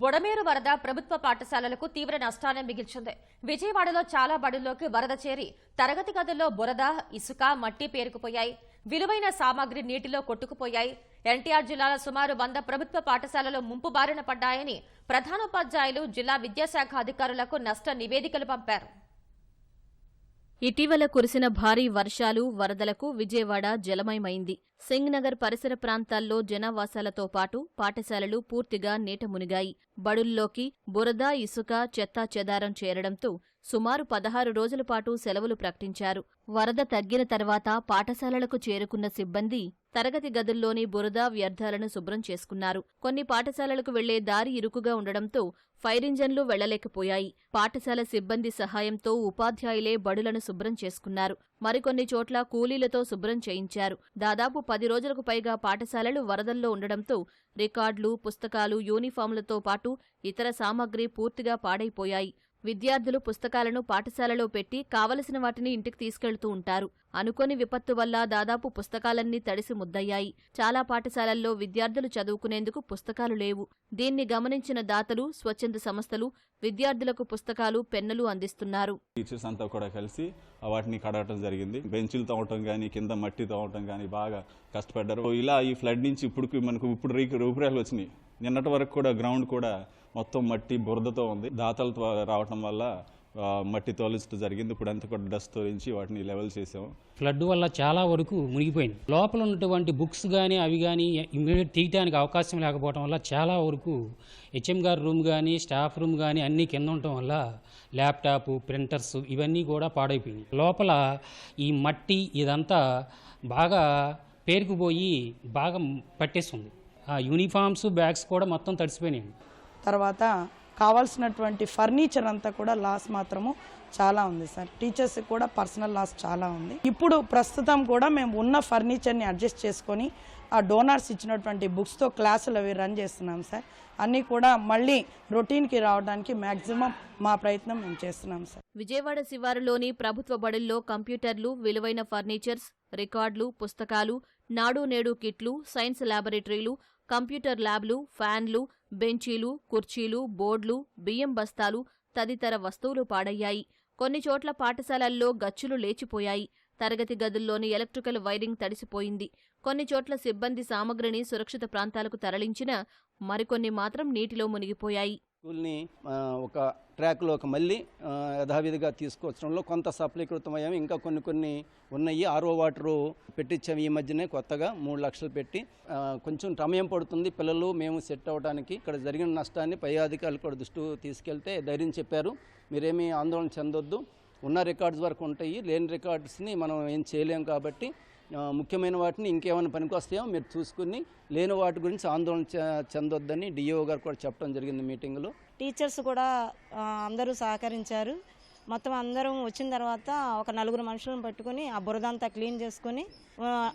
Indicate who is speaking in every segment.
Speaker 1: బుడమేరు వరద ప్రభుత్వ పాఠశాలలకు తీవ్ర నష్టాన్ని మిగిల్చింది. విజయవాడలో చాలా బడుల్లోకి వరద చేరి తరగతి గదుల్లో బురద ఇసుక మట్టి పేరుకుపోయాయి. విలువైన సామాగ్రి నీటిలో కొట్టుకుపోయాయి. ఎన్టీఆర్ జిల్లాలో సుమారు వంద ప్రభుత్వ పాఠశాలలు ముంపు బారిన పడ్డాయని ప్రధానోపాధ్యాయులు జిల్లా విద్యాశాఖ అధికారులకు నష్ట నివేదికలు పంపారు.
Speaker 2: ఇటీవల కురిసిన భారీ వర్షాలు వరదలకు విజయవాడ జలమయమైంది. సింగ్నగర్ పరిసర ప్రాంతాల్లో జనావాసాలతో పాటు పాఠశాలలు పూర్తిగా నీట మునిగాయి. బడుల్లోకి బురద ఇసుక చెత్తా చెదారం చేరడంతో సుమారు పదహారు రోజుల పాటు సెలవులు ప్రకటించారు. వరద తగ్గిన తర్వాత పాఠశాలలకు చేరుకున్న సిబ్బంది తరగతి గదుల్లోని బురద వ్యర్థాలను శుభ్రం చేసుకున్నారు. కొన్ని పాఠశాలలకు వెళ్ళే దారి ఇరుకుగా ఉండడంతో ఫైర్ ఇంజన్లు వెళ్ళలేకపోయాయి. పాఠశాల సిబ్బంది సహాయంతో ఉపాధ్యాయులే బడులను శుభ్రం చేసుకున్నారు. మరికొన్ని చోట్ల కూలీలతో శుభ్రం చేయించారు. దాదాపు పది రోజులకు పైగా పాఠశాలలు వరదల్లో ఉండడంతో రికార్డులు పుస్తకాలు యూనిఫామ్లతో పాటు ఇతర సామాగ్రి పూర్తిగా పాడైపోయాయి. విద్యార్థులు పుస్తకాలను పాఠశాలలో పెట్టి కావలసిన వాటిని ఇంటికి తీసుకెళ్తూ ఉంటారు. అనుకోని విపత్తు వల్ల దాదాపు పుస్తకాలన్నీ తడిసి ముద్దయ్యాయి. చాలా పాఠశాలల్లో విద్యార్థులు చదువుకునేందుకు పుస్తకాలు లేవు. దీన్ని గమనించిన దాతలు స్వచ్ఛంద సంస్థలు విద్యార్థులకు పుస్తకాలు పెన్నులు అందిస్తున్నారు.
Speaker 3: టీచర్స్ అంతా కూడా కలిసి వాటిని కడగటం జరిగింది. బెంచులు తవ్వటం కానీ కింద మట్టి తవ్వటం కానీ బాగా కష్టపడ్డారు. ఇలా ఈ ఫ్లడ్ నుంచి ఇప్పుడు మనకు ఇప్పుడు రూపురేఖలు వచ్చినాయి. నిన్నటి వరకు కూడా గ్రౌండ్ కూడా మొత్తం మట్టి బురదతో ఉంది. దాతలతో రావటం వల్ల మట్టి తోలించడం జరిగింది. ఇప్పుడు అంతా కూడా డస్ట్ తోలించి వాటిని లెవెల్ చేసాం.
Speaker 4: ఫ్లడ్ వల్ల చాలా వరకు మునిగిపోయింది. లోపల ఉన్నటువంటి బుక్స్ కానీ అవి కానీ ఇమీడియట్ తీయడానికి అవకాశం లేకపోవడం వల్ల చాలా వరకు హెచ్ఎం గారి రూమ్ కానీ స్టాఫ్ రూమ్ కానీ అన్నీ కింద ఉండటం వల్ల ల్యాప్టాప్ ప్రింటర్స్ ఇవన్నీ కూడా పాడైపోయింది లోపల ఈ మట్టి ఇదంతా బాగా పేరుకుపోయి బాగా పట్టేస్తుంది ఆ యూనిఫామ్స్ బ్యాగ్స్ కూడా మొత్తం తడిసిపోయినాయి
Speaker 5: తర్వాత కావాల్సినటువంటి ఫర్నిచర్ అంతా కూడా లాస్ మాత్రము చాలా ఉంది సార్. టీచర్స్ కూడా పర్సనల్ లాస్ చాలా ఉంది. ఇప్పుడు ప్రస్తుతం కూడా మేము ఉన్న ఫర్నిచర్ని అడ్జస్ట్ చేసుకొని ఆ డోనర్స్ ఇచ్చినటువంటి బుక్స్తో క్లాసులు అవి రన్ చేస్తున్నాం సార్. అన్నీ కూడా మళ్ళీ రొటీన్కి రావడానికి మ్యాక్సిమం మా ప్రయత్నం మేము చేస్తున్నాం సార్.
Speaker 2: విజయవాడ శివారులోని ప్రభుత్వ బడుల్లో కంప్యూటర్లు విలువైన ఫర్నిచర్స్ రికార్డులు పుస్తకాలు నాడు నేడు కిట్లు సైన్స్ ల్యాబొరేటరీలు కంప్యూటర్ ల్యాబ్లు ఫ్యాన్లు బెంచీలు కుర్చీలు బోర్డులు బియ్యం బస్తాలు తదితర వస్తువులు పాడయ్యాయి. కొన్ని చోట్ల పాఠశాలల్లో గచ్చులు లేచిపోయాయి. తరగతి గదుల్లోని ఎలక్ట్రికల్ వైరింగ్ తడిసిపోయింది. కొన్ని చోట్ల సిబ్బంది సామగ్రిని సురక్షిత ప్రాంతాలకు తరలించినా మరికొన్ని మాత్రం నీటిలో మునిగిపోయాయి.
Speaker 6: స్కూల్ని ఒక ట్రాక్లో ఒక మళ్ళీ యథావిధిగా తీసుకొచ్చడంలో కొంత సఫలీకృతమయ్యాము ఇంకా కొన్ని కొన్ని ఉన్నాయి. ఆరో వాటరు పెట్టించాము ఈ మధ్యనే కొత్తగా మూడు లక్షలు పెట్టి. కొంచెం సమయం పడుతుంది. పిల్లలు మేము సెట్ అవ్వడానికి ఇక్కడ జరిగిన నష్టాన్ని పై అధికారులు కూడా దృష్టి తీసుకెళ్తే ధైర్యం చెప్పారు. మీరేమీ ఆందోళన చెందొద్దు. ఉన్న రికార్డ్స్ వరకు ఉంటాయి. లేని రికార్డ్స్ని మనం ఏం చేయలేం కాబట్టి ముఖ్యమైన వాటిని ఇంకేమైనా పనికొస్తాయో మీరు చూసుకుని లేని వాటి గురించి ఆందోళన చెందొద్దని డిఓ గారు కూడా చెప్పడం జరిగింది మీటింగ్లో
Speaker 7: టీచర్స్ కూడా అందరూ సహకరించారు. మొత్తం అందరం వచ్చిన తర్వాత ఒక నలుగురు మనుషులను పట్టుకుని ఆ బురదంతా క్లీన్ చేసుకొని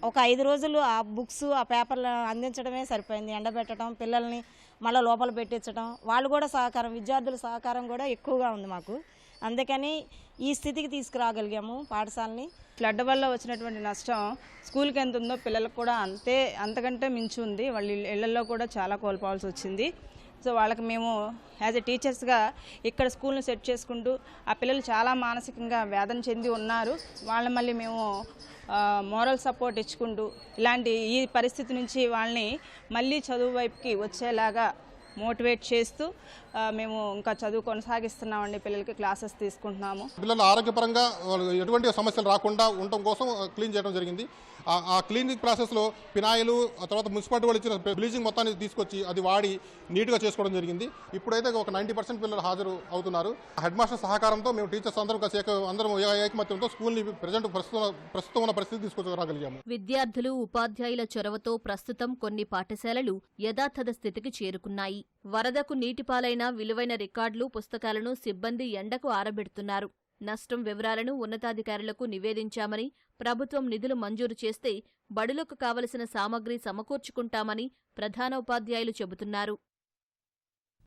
Speaker 7: ఒక ఐదు రోజులు ఆ బుక్స్ ఆ పేపర్లు అందించడమే సరిపోయింది. ఎండబెట్టడం పిల్లల్ని మళ్ళీ లోపల పెట్టించడం. వాళ్ళు కూడా సహకారం విద్యార్థుల సహకారం కూడా ఎక్కువగా ఉంది మాకు. అందుకని ఈ స్థితికి తీసుకురాగలిగాము పాఠశాలని.
Speaker 8: ఫ్లడ్ వల్ల వచ్చినటువంటి నష్టం స్కూల్కి ఎంత ఉందో పిల్లలకు కూడా అంతే అంతకంటే మించి ఉంది. వాళ్ళ ఇళ్ళలో కూడా చాలా కోల్పోవాల్సి వచ్చింది. సో వాళ్ళకి మేము యాజ్ ఎ టీచర్స్గా ఇక్కడ స్కూల్ని సెట్ చేసుకుంటూ ఆ పిల్లలు చాలా మానసికంగా వేదన చెంది ఉన్నారు. వాళ్ళని మళ్ళీ మేము మోరల్ సపోర్ట్ ఇచ్చుకుంటూ ఇలాంటి ఈ పరిస్థితి నుంచి వాళ్ళని మళ్ళీ చదువు వైపుకి వచ్చేలాగా మోటివేట్ చేస్తూ మేము ఇంకా చదువు కొనసాగిస్తున్నామండి పిల్లలకి క్లాసెస్ తీసుకుంటున్నాము.
Speaker 9: పిల్లలు ఆరోగ్యపరంగా ఎటువంటి సమస్యలు రాకుండా ఉండటం కోసం క్లీన్ చేయడం జరిగింది. ఆ- క్లీనింగ్ ప్రాసెస్లో పినాయిలు ఆ తర్వాత మున్సిపాలిటీ వాళ్ళు ఇచ్చిన బ్లీచింగ్ మొత్తాన్ని తీసుకొచ్చి అది వాడి నీట్గా చేసుకోవడం జరిగింది. ఇప్పుడైతే ఒక నైంటీ పర్సెంట్ పిల్లలు హాజరు అవుతున్నారు. హెడ్ మాస్టర్ సహకారంతో మేము టీచర్స్ అందరం కలిసి అందరం ఏకమత్యంతో స్కూల్ని ప్రజెంట్ ప్రస్తుతం ప్రస్తుతం ఉన్న పరిస్థితి తీసుకొచ్చగలిగాము
Speaker 2: విద్యార్థులు ఉపాధ్యాయుల చొరవతో ప్రస్తుతం కొన్ని పాఠశాలలు యథాతథ స్థితికి చేరుకున్నాయి. వరదకు నీటిపాలైన విలువైన రికార్డులు పుస్తకాలను సిబ్బంది ఎండకు ఆరబెడుతున్నారు. నష్టం వివరాలను ఉన్నతాధికారులకు నివేదించామని ప్రభుత్వం నిధులు మంజూరు చేస్తే బడులకు కావలసిన సామగ్రి సమకూర్చుకుంటామని ప్రధానోపాధ్యాయులు చెబుతున్నారు.